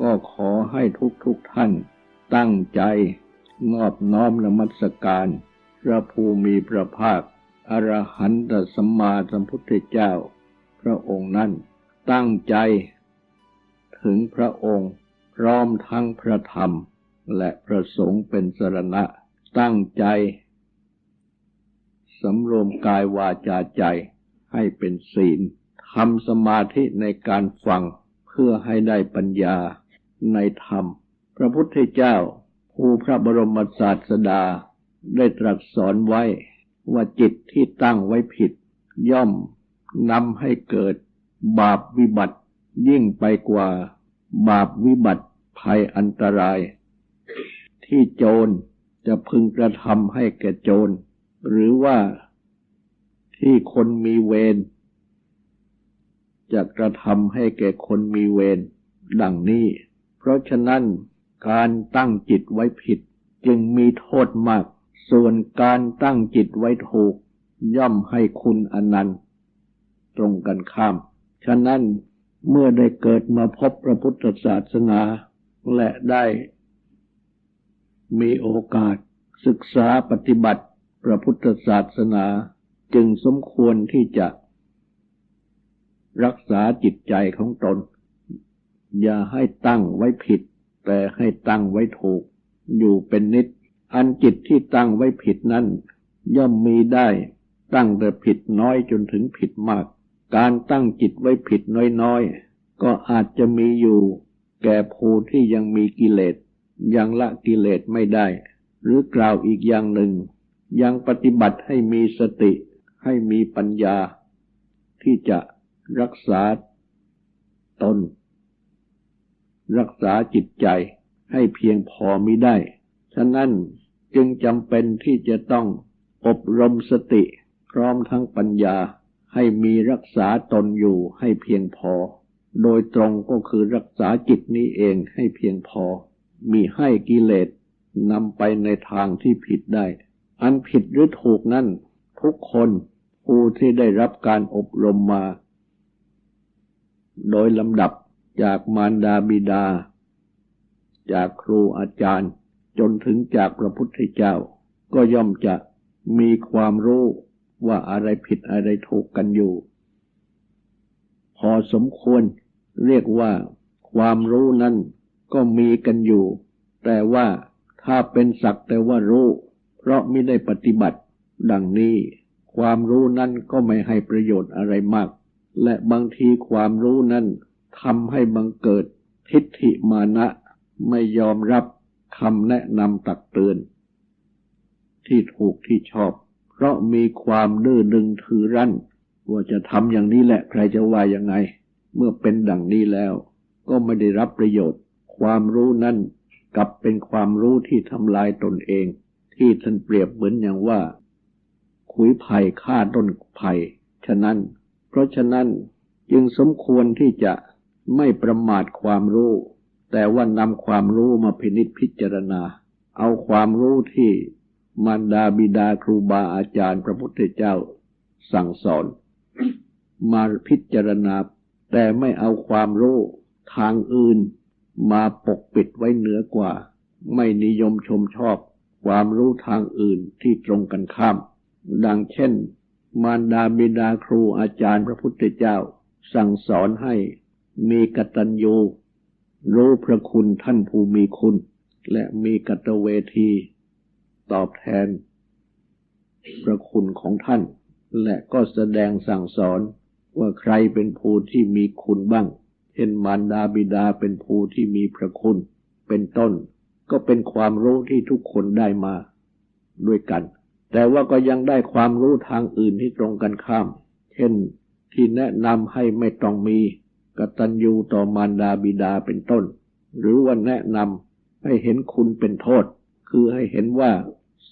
ก็ขอให้ทุกทุกท่านตั้งใจนอบน้อมนมัสการ พระภูมิพระภาค อรหันตสัมมาสัมพุทธเจ้า พระองค์นั้นตั้งใจ ถึงพระองค์พร้อมทั้งพระธรรม และพระสงฆ์เป็นสรณะ ตั้งใจสำรวมกายวาจาใจให้เป็นศีลทำสมาธิในการฟังเพื่อให้ได้ปัญญา ในธรรม พระพุทธเจ้า ผู้พระบรมศาสดา ได้ตรัสสอนไว้ว่าจิตที่ตั้งไว้ผิด ย่อมนำให้เกิดบาปวิบัติยิ่งไปกว่าบาปวิบัติภัยอันตราย ที่โจรจะพึงกระทำให้แก่โจร หรือว่าที่คนมีเวรจะกระทำให้แก่คนมีเวรดังนี้ เพราะฉะนั้นการตั้งจิตไว้ผิด จึงมีโทษมาก ส่วนการตั้งจิตไว้ถูก ย่อมให้คุณอนันต์ ตรงกันข้าม ฉะนั้นเมื่อได้เกิดมาพบพระพุทธศาสนา และได้มีโอกาสศึกษาปฏิบัติพระพุทธศาสนา จึงสมควรที่จะ รักษาจิตใจของตน อย่าให้ตั้งไว้ผิด แต่ให้ตั้งไว้ถูก อยู่เป็นนิด อันจิตที่ตั้งไว้ผิดนั้น ย่อมมีได้ ตั้งแต่ผิดน้อยจนถึงผิดมาก การตั้งจิตไว้ผิดน้อยๆ ก็อาจจะมีอยู่ แก่ผู้ที่ยังมีกิเลสยังละกิเลสไม่ได้ หรือกล่าวอีกอย่างหนึ่ง ยังปฏิบัติให้มีสติให้มีปัญญา ที่จะรักษาตน รักษาจิตใจให้เพียงพอมิได้ ฉะนั้นจึงจำเป็นที่จะต้องอบรมสติพร้อมทั้งปัญญาให้มีรักษาตนอยู่ให้เพียงพอ โดยตรงก็คือรักษาจิตนี้เองให้เพียงพอ มีให้กิเลสนำไปในทางที่ผิดได้ อันผิดหรือถูกนั่นทุกคนผู้ที่ได้รับการอบรมมา โดยลำดับ จากมารดาบิดา จากครูอาจารย์ จนถึงจากพระพุทธเจ้า ก็ย่อมจะมีความรู้ว่าอะไรผิดอะไรถูกกันอยู่ พอสมควรเรียกว่าความรู้นั้นก็มีกันอยู่ แต่ว่าถ้าเป็นสักแต่ว่ารู้ เพราะไม่ได้ปฏิบัติ ดังนี้ ความรู้นั้นก็ไม่ให้ประโยชน์อะไรมาก และบางทีความรู้นั้น ทำให้บังเกิดทิฏฐิมานะไม่ยอมรับคำแนะนำตักเตือน ที่ถูกที่ชอบ เพราะมีความดื้อดึงถือรั้น ว่าจะทำอย่างนี้แหละใครจะว่ายังไง เมื่อเป็นดังนี้แล้ว ก็ไม่ได้รับประโยชน์ ความรู้นั้นกลับเป็นความรู้ที่ทำลายตนเอง ที่ท่านเปรียบเหมือนอย่างว่า ขุยไผ่ฆ่าต้นไผ่ฉะนั้น เพราะฉะนั้นจึงสมควรที่จะ ไม่ประมาทความรู้ แต่ว่านำความรู้มาพินิจพิจารณา เอาความรู้ที่มารดาบิดาครูบาอาจารย์พระพุทธเจ้า สั่งสอน มาพิจารณา แต่ไม่เอาความรู้ทางอื่น มาปกปิดไว้เหนือกว่า ไม่นิยมชมชอบความรู้ทางอื่นที่ตรงกันข้าม ดังเช่น มารดาบิดาครูอาจารย์พระพุทธเจ้า สั่งสอนให้ มีกตัญญูรู้พระคุณท่านผู้มีคุณ และมีกตเวที ตอบแทน พระคุณของท่าน และก็แสดงสั่งสอนว่าใครเป็นผู้ที่มีคุณบ้างเช่นมารดาบิดาเป็นผู้ที่มีพระคุณ เป็นต้น ก็เป็นความรู้ที่ทุกคนได้มาด้วยกัน แต่ว่าก็ยังได้ความรู้ทางอื่นที่ตรงกันข้าม เช่นที่แนะนำให้ไม่ต้องมี กตัญญูต่อมารดาบิดาเป็นต้น หรือว่าแนะนำให้เห็นคุณเป็นโทษ คือให้เห็นว่า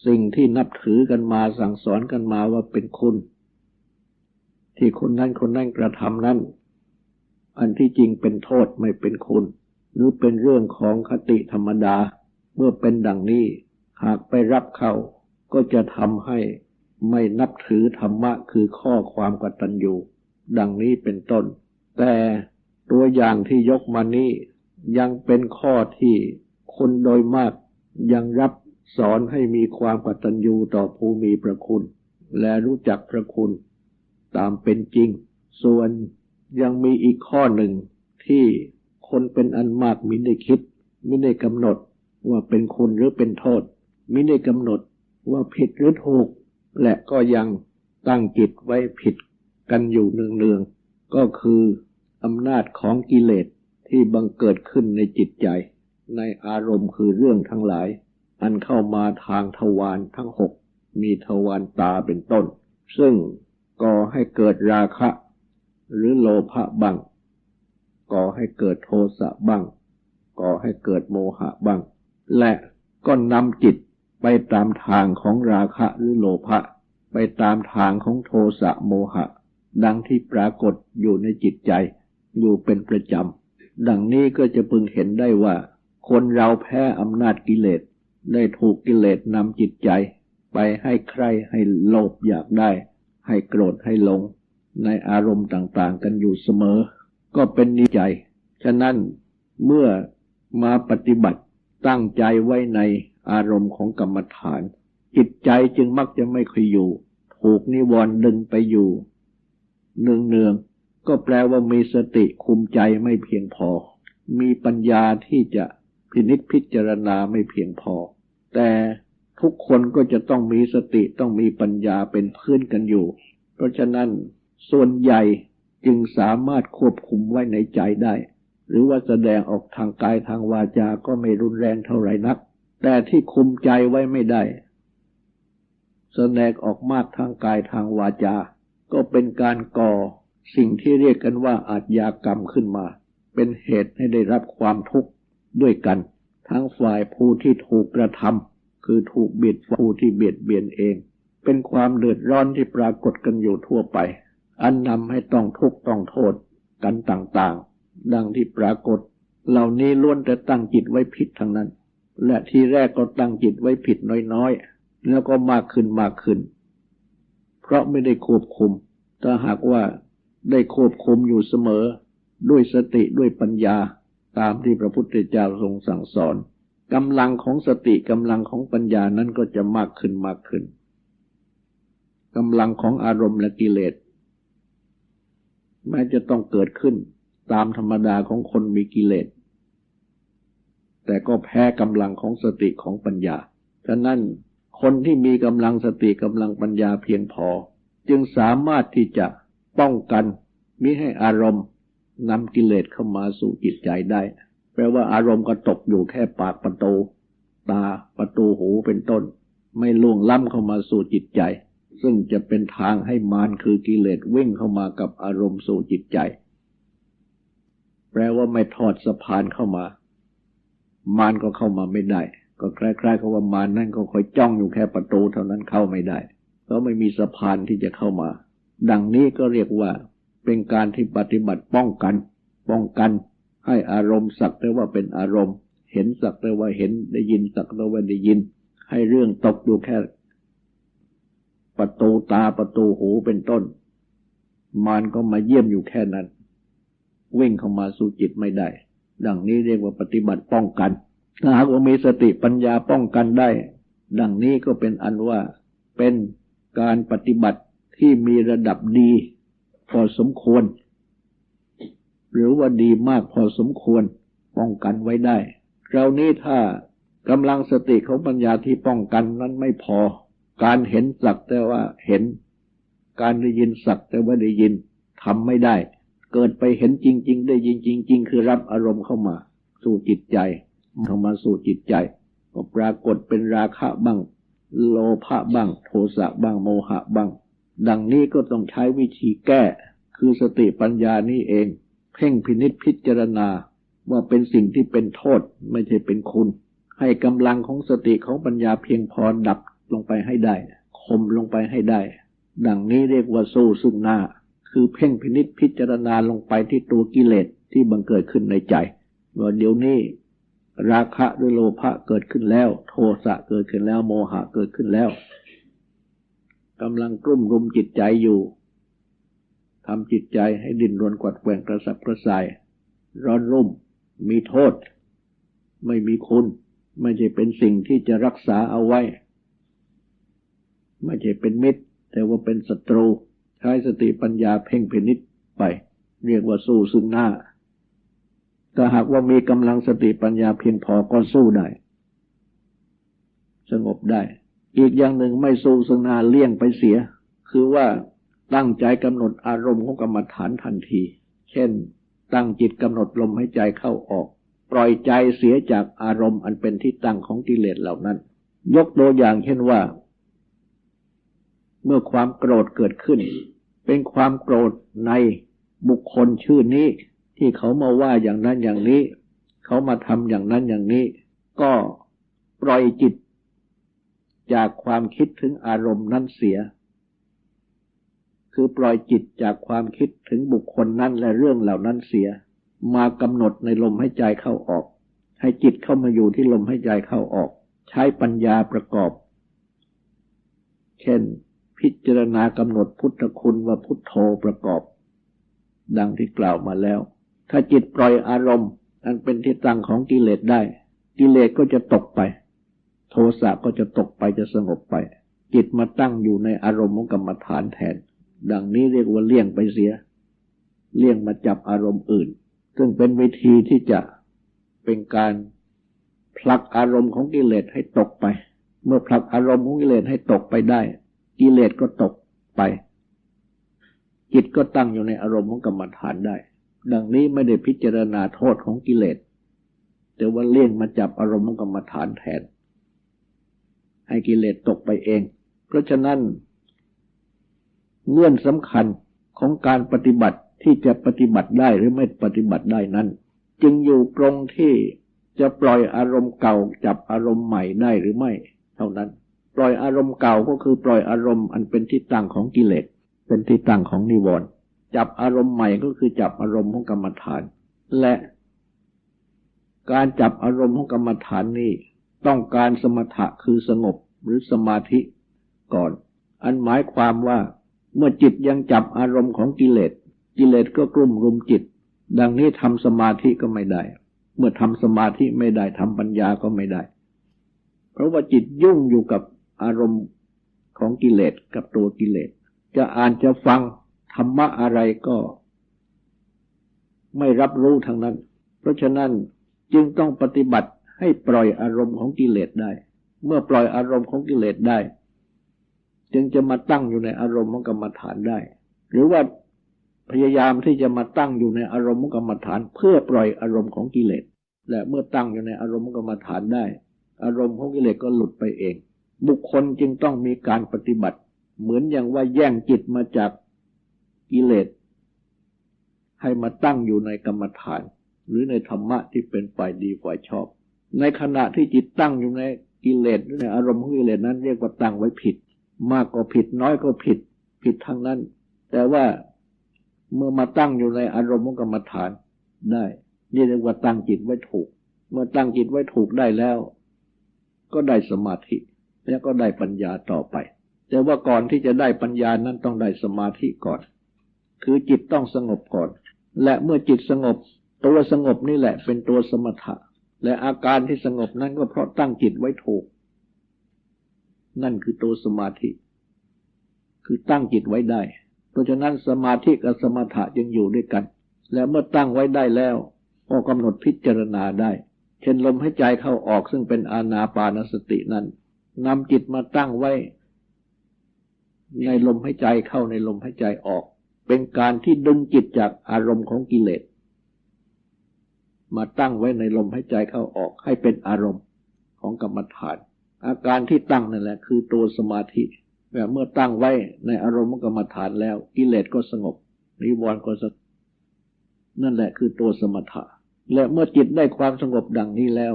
สิ่งที่นับถือกันมาสั่งสอนกันมาว่าเป็นคุณ ที่คนนั้นคนนั้นกระทำนั้น อันที่จริงเป็นโทษไม่เป็นคุณ หรือเป็นเรื่องของคติธรรมดา เมื่อเป็นดังนี้ หากไปรับเขาก็จะทำให้ไม่นับถือธรรมะคือข้อความกตัญญูดังนี้เป็นต้น แต่ ตัวอย่างที่ยกมานี้ยังเป็นข้อที่คนโดยมากยังรับสอนให้มีความกตัญญูต่อผู้มีพระคุณ และรู้จักพระคุณตามเป็นจริง ส่วนยังมีอีกข้อหนึ่งที่คนเป็นอันมากมิได้คิดมิได้กำหนดว่าเป็นคุณหรือเป็นโทษมิได้กำหนดว่าผิดหรือถูก และก็ยังตั้งจิตไว้ผิดกันอยู่เนืองๆก็คือ อำนาจของกิเลสที่บังเกิดขึ้นในจิตใจ ในอารมณ์คือเรื่องทั้งหลาย อันเข้ามาทางทวารทั้งหกมีทวารตาเป็นต้น ซึ่งก่อให้เกิดราคะ หรือโลภะบ้างก่อให้เกิดโทสะบ้างก่อให้เกิดโมหะบ้าง และก็นำจิตไปตามทางของราคะหรือโลภะไปตามทางของโทสะโมหะ ดังที่ปรากฏอยู่ในจิตใจ อยู่เป็นประจำ ดังนี้ก็จะพึงเห็นได้ว่า คนเราแพ้อำนาจกิเลส ได้ถูกกิเลสนำจิตใจ ไปให้ใครให้โลภอยากได้ ให้โกรธให้หลง ในอารมณ์ต่างๆ กันอยู่เสมอ ก็เป็นนิจใจ ฉะนั้นเมื่อมาปฏิบัติตั้งใจไว้ในอารมณ์ของกรรมฐาน จิตใจจึงมักจะไม่ค่อยอยู่ ถูกนิวรณ์ดึงไปอยู่ เนืองเนือง ก็แปลว่ามีสติคุมใจไม่เพียงพอ มีปัญญาที่จะพินิจพิจารณาไม่เพียงพอ แต่ทุกคนก็จะต้องมีสติต้องมีปัญญาเป็นเพื่อนกันอยู่ เพราะฉะนั้นส่วนใหญ่จึงสามารถควบคุมไว้ในใจได้ หรือว่าแสดงออกทางกายทางวาจาก็ไม่รุนแรงเท่าไหร่นัก แต่ที่คุมใจไว้ไม่ได้ แสดงออกมากทางกายทางวาจา ก็เป็นการก่อ สิ่งที่เรียกกันว่าอาจยากรรมขึ้นมา เป็นเหตุให้ได้รับความทุกข์ด้วยกัน ทั้งฝ่ายผู้ที่ถูกกระทำคือถูกเบียดผู้ที่เบียดเบียนเอง เป็นความเดือดร้อนที่ปรากฏกันอยู่ทั่วไป อันนำให้ต้องทุกข์ต้องโทษกันต่างๆ ดังที่ปรากฏ เหล่านี้ล้วนแต่ตั้งจิตไว้ผิดทั้งนั้น และทีแรกก็ตั้งจิตไว้ผิดน้อยๆ แล้วก็มากขึ้นมากขึ้น เพราะไม่ได้ควบคุม ถ้าหากว่า ได้ควบคุมอยู่เสมอ ด้วยสติด้วยปัญญาตามที่พระพุทธเจ้าทรงสั่งสอนกำลังของสติกำลังของปัญญานั้นก็จะมากขึ้นมากขึ้นกำลังของอารมณ์และกิเลสแม้จะต้องเกิดขึ้นตามธรรมดาของคนมีกิเลส แต่ก็แพ้กำลังของสติของปัญญา ฉะนั้นคนที่มีกำลังสติกำลังปัญญาเพียงพอ จึงสามารถที่จะ ป้องกันมิให้อารมณ์นำกิเลสเข้ามาสู่จิตใจได้ แปลว่าอารมณ์ก็ตกอยู่แค่ปากประตู ตาประตูหูเป็นต้น ไม่ล่วงล้ำเข้ามาสู่จิตใจ ซึ่งจะเป็นทางให้มารคือกิเลสวิ่งเข้ามากับอารมณ์สู่จิตใจ แปลว่าไม่ทอดสะพานเข้ามา มารก็เข้ามาไม่ได้ ก็คล้ายๆกับว่ามารนั่นก็คอยจ้องอยู่แค่ประตูเท่านั้นเข้าไม่ได้เพราะไม่มีสะพานที่จะเข้ามา ดังนี้ก็เรียกว่าเป็นการที่ปฏิบัติป้องกัน ป้องกัน ให้อารมณ์สักแต่ว่าเป็นอารมณ์ เห็นสักแต่ว่าเห็นได้ยินสักแต่ว่าได้ยิน ให้เรื่องตกอยู่แค่ ประตูตาประตูหูเป็นต้นมารก็มาเยี่ยมอยู่แค่นั้น วิ่งเข้ามาสู่จิตไม่ได้ ดังนี้เรียกว่าปฏิบัติป้องกันถ้าหากว่ามีสติปัญญาป้องกันได้ ดังนี้ก็เป็นอันว่าเป็นการปฏิบัติ ที่มีระดับดีพอสมควร หรือว่าดีมากพอสมควรป้องกันไว้ได้คราวนี้ถ้ากำลังสติของปัญญาที่ป้องกันนั้นไม่พอ การเห็นสักแต่ว่าเห็น การได้ยินสักแต่ว่าได้ยินทำไม่ได้ เกิดไปเห็นจริง ๆ ได้ยินจริง ๆ คือรับอารมณ์เข้ามา สู่จิตใจเข้ามาสู่จิตใจก็ปรากฏเป็นราคะบ้าง โลภะบ้าง โทสะบ้างโมหะบ้าง ดังนี้ก็ต้องใช้วิธีแก้ คือสติปัญญานี่เอง เพ่งพินิษพิจารณาว่าเป็นสิ่งที่เป็นโทษไม่ใช่เป็นคุณ ให้กำลังของสติของปัญญาเพียงพอดับลงไปให้ได้ข่มลงไปให้ได้ ดังนี้เรียกว่าสู้ซึ่งหน้า คือเพ่งพินิษพิจารณาลงไปที่ตัวกิเลสที่บังเกิดขึ้นในใจว่าเดี๋ยวนี้ราคะหรือโลภะเกิดขึ้นแล้ว โทสะเกิดขึ้นแล้ว โมหะเกิดขึ้นแล้ว กำลังกลุ่มรุมจิตใจอยู่ทำจิตใจให้ดิ้นรนกวัดแกว่งกระสับกระส่าย ร้อนรุ่ม มีโทษ ไม่มีคุณ ไม่ใช่เป็นสิ่งที่จะรักษาเอาไว้ ไม่ใช่เป็นมิตร แต่ว่าเป็นศัตรู ใช้สติปัญญาเพ่งพินิษไป เรียกว่าสู้ซึ่งหน้าถ้าหากว่ามีกำลังสติปัญญาเพียงพอก็สู้ได้ สงบได้ อีกอย่างหนึ่งไม่สู้ซึ่งหน้าเลี่ยงไปเสีย คือว่าตั้งใจกำหนดอารมณ์ของกรรมฐานทันที เช่น ตั้งจิตกำหนดลมให้ใจเข้าออก ปล่อยใจเสียจากอารมณ์อันเป็นที่ตั้งของกิเลสเหล่านั้น ยกตัวอย่างเช่นว่า เมื่อความโกรธเกิดขึ้น เป็นความโกรธในบุคคลชื่อนี้ ที่เขามาว่าอย่างนั้นอย่างนี้ เขามาทำอย่างนั้นอย่างนี้ ก็ปล่อยจิต จากความคิดถึงอารมณ์นั้นเสีย คือปล่อยจิตจากความคิดถึงบุคคลนั้นและเรื่องเหล่านั้นเสีย มากำหนดในลมให้ใจเข้าออก ให้จิตเข้ามาอยู่ที่ลมให้ใจเข้าออก ใช้ปัญญาประกอบ เช่น พิจารณากำหนดพุทธคุณว่าพุทโธประกอบ ดังที่กล่าวมาแล้ว ถ้าจิตปล่อยอารมณ์ อันเป็นที่ตั้งของกิเลสได้ กิเลสก็จะตกไป โทสะก็จะตกไปจะสงบไป จิตมาตั้งอยู่ในอารมณ์ของกรรมฐานแทน ดังนี้เรียกว่าเลี่ยงไปเสีย เลี่ยงมาจับอารมณ์อื่น ซึ่งเป็นวิธีที่จะเป็นการผลักอารมณ์ของกิเลสให้ตกไป เมื่อผลักอารมณ์ของกิเลสให้ตกไปได้ กิเลสก็ตกไป จิตก็ตั้งอยู่ในอารมณ์ของกรรมฐานได้ ดังนี้ไม่ได้พิจารณาโทษของกิเลสแต่ว่าเลี่ยงมาจับอารมณ์ของกรรมฐานแทน ให้กิเลสตกไปเอง เพราะฉะนั้น เงื่อนสำคัญของการปฏิบัติที่จะปฏิบัติได้หรือไม่ปฏิบัติได้นั้น จึงอยู่ตรงที่จะปล่อยอารมณ์เก่าจับอารมณ์ใหม่ได้หรือไม่ เท่านั้น ปล่อยอารมณ์เก่าก็คือปล่อยอารมณ์อันเป็นที่ตั้งของกิเลสเป็นที่ตั้งของนิวรณ์จับอารมณ์ใหม่ก็คือจับอารมณ์ของกรรมฐาน และ การจับอารมณ์ของกรรมฐานนี้ ต้องการสมถะคือสงบหรือสมาธิก่อน อันหมายความว่าเมื่อจิตยังจับอารมณ์ของกิเลส กิเลสก็กลุ่มรุมจิต ดังนี้ทำสมาธิก็ไม่ได้ เมื่อทำสมาธิไม่ได้ทำปัญญาก็ไม่ได้ เพราะว่าจิตยุ่งอยู่กับอารมณ์ของกิเลสกับตัวกิเลส จะอ่านจะฟังธรรมะอะไรก็ ไม่รับรู้ทางนั้น เพราะฉะนั้นจึงต้องปฏิบัติ ให้ปล่อยอารมณ์ของกิเลสได้ เมื่อปล่อยอารมณ์ของกิเลสได้ จึงจะมาตั้งอยู่ในอารมณ์ของกรรมฐานได้ หรือว่าพยายามที่จะมาตั้งอยู่ในอารมณ์ของกรรมฐาน เพื่อปล่อยอารมณ์ของกิเลสและเมื่อตั้งอยู่ในอารมณ์ของกรรมฐานได้ อารมณ์ของกิเลสก็หลุดไปเอง บุคคลจึงต้องมีการปฏิบัติ เหมือนอย่างว่าแย่งจิตมาจากกิเลสให้มาตั้งอยู่ในกรรมฐาน หรือในธรรมะที่เป็นฝ่ายดีฝ่ายชอบ ในขณะที่จิตตั้งอยู่ในกิเลสหรือในอารมณ์ของกิเลสนั้น เรียกว่าตั้งไว้ผิด มากก็ผิดน้อยก็ผิด ผิดทั้งนั้น แต่ว่าเมื่อมาตั้งอยู่ในอารมณ์ของกรรมฐานได้ นี่เรียกว่าตั้งจิตไว้ถูก เมื่อตั้งจิตไว้ถูกได้แล้ว ก็ได้สมาธิ แล้วก็ได้ปัญญาต่อไป แต่ว่าก่อนที่จะได้ปัญญานั้นต้องได้สมาธิก่อน คือจิตต้องสงบก่อน และเมื่อจิตสงบ ตัวสงบนี่แหละเป็นตัวสมถะ และอาการที่สงบนั้นก็เพราะตั้งจิตไว้ถูก นั่นคือตัวสมาธิ คือตั้งจิตไว้ได้ เพราะฉะนั้นสมาธิกับสมถะยังอยู่ด้วยกัน และเมื่อตั้งไว้ได้แล้วก็กำหนดพิจารณาได้ เช่นลมให้ใจเข้าออกซึ่งเป็นอานาปานสตินั้นนำจิตมาตั้งไว้ ในลมให้ใจเข้าในลมให้ใจออก เป็นการที่ดึงจิตจากอารมณ์ของกิเลส มาตั้งไว้ในลมให้ใจเข้าออกให้เป็นอารมณ์ของกรรมฐาน อาการที่ตั้งนั่นแหละ คือตัวสมาธิแบบเมื่อตั้งไว้ในอารมณ์กรรมฐานแล้วกิเลสก็สงบนิวรณ์ก็สงบนั่นแหละคือตัวสมถะ และเมื่อจิตได้ความสงบดังนี้แล้ว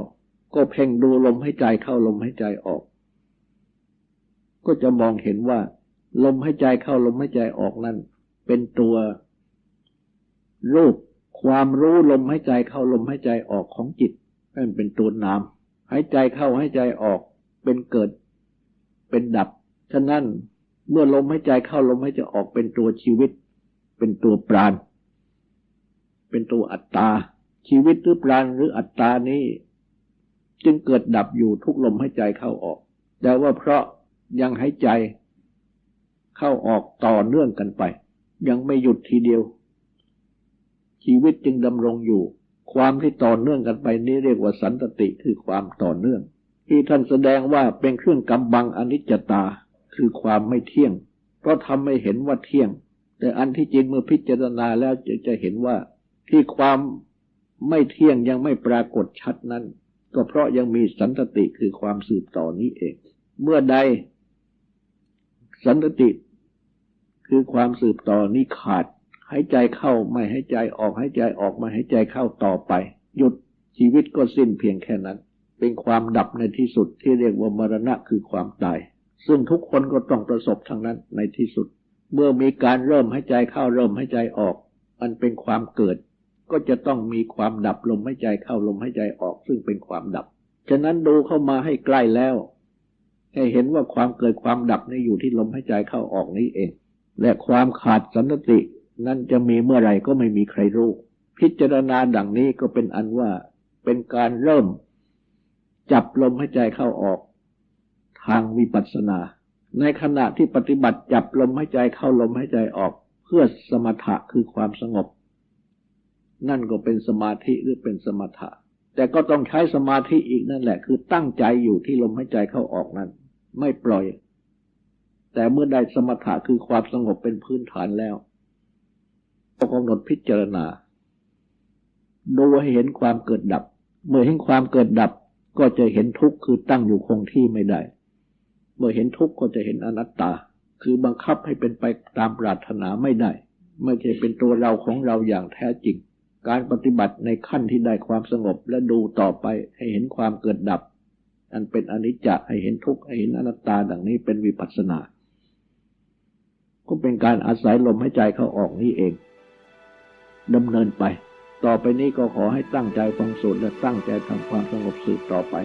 ก็เพ่งดูลมหายใจเข้าลมหายใจออก ก็จะมองเห็นว่า ลมหายใจเข้าลมหายใจออกนั้นเป็นตัวรูป ความรู้ลมหายใจเข้าลมหายใจออกของจิตนั่นเป็นตัวนามหายใจเข้าหายใจออกเป็นเกิด เป็นดับ ฉะนั้นเมื่อลมหายใจเข้าลมหายใจออกเป็นตัวชีวิต เป็นตัวปราณ เป็นตัวอัตตา ชีวิตหรือปราณหรืออัตตานี้ จึงเกิดดับอยู่ทุกลมหายใจเข้าออก แต่ว่าเพราะยังหายใจเข้าออกต่อเนื่องกันไป ยังไม่หยุดทีเดียว ชีวิตจึงดำรงอยู่ ความที่ต่อเนื่องกันไปนี้เรียกว่าสันตติคือความต่อเนื่อง ที่ท่านแสดงว่าเป็นเครื่องกำบังอนิจจตาคือความไม่เที่ยง เพราะทำให้เห็นว่าเที่ยง แต่อันที่จริงเมื่อพิจารณาแล้วจะจะเห็นว่าที่ความไม่เที่ยงยังไม่ปรากฏชัดนั้น ก็เพราะยังมีสันตติคือความสืบต่อนี้เอง เมื่อใด สันตติ คือความสืบต่อนี้ขาด หายใจเข้าไม่หายใจออกหายใจออกมาหายใจเข้าต่อไป หยุดชีวิตก็สิ้นเพียงแค่นั้น เป็นความดับในที่สุดที่เรียกว่ามรณะคือความตาย ซึ่งทุกคนก็ต้องประสบทั้งนั้นในที่สุด เมื่อมีการเริ่มหายใจเข้าเริ่มหายใจออก อันเป็นความเกิด ก็จะต้องมีความดับลมหายใจเข้าลมหายใจออก ซึ่งเป็นความดับฉะนั้นดูเข้ามาให้ใกล้แล้ว ให้เห็นว่าความเกิดความดับนี่อยู่ที่ลมหายใจเข้าออกนี้เอง และความขาดสันติ นั่นจะมีเมื่อไหร่ก็ไม่มีใครรู้ พิจารณาดังนี้ก็เป็นอันว่าเป็นการเริ่ม จับลมหายใจเข้าออก ทางวิปัสสนา ในขณะที่ปฏิบัติจับลมหายใจเข้าลมหายใจออกเพื่อสมถะคือความสงบ นั่นก็เป็นสมาธิหรือเป็นสมถะ แต่ก็ต้องใช้สมาธิอีกนั่นแหละ คือตั้งใจอยู่ที่ลมหายใจเข้าออกนั้น ไม่ปล่อย แต่เมื่อได้สมถะคือความสงบเป็นพื้นฐานแล้ว ก็กำหนดพิจารณา ดูให้เห็นความเกิดดับ เมื่อเห็นความเกิดดับ ก็จะเห็นทุกข์คือตั้งอยู่คงที่ไม่ได้ เมื่อเห็นทุกข์ก็จะเห็นอนัตตา คือบังคับให้เป็นไปตามปรารถนาไม่ได้ ไม่ใช่เป็นตัวเราของเราอย่างแท้จริง การปฏิบัติในขั้นที่ได้ความสงบและดูต่อไปให้เห็นความเกิดดับ อันเป็นอนิจจะให้เห็นทุกข์ให้เห็นอนัตตาดังนี้เป็นวิปัสสนา ก็เป็นการอาศัยลมหายใจเข้าออกนี่เอง ดำเนินไป ต่อไปนี้ก็ขอให้ตั้งใจฟังสูตรและตั้งใจทำความสงบสืบต่อไป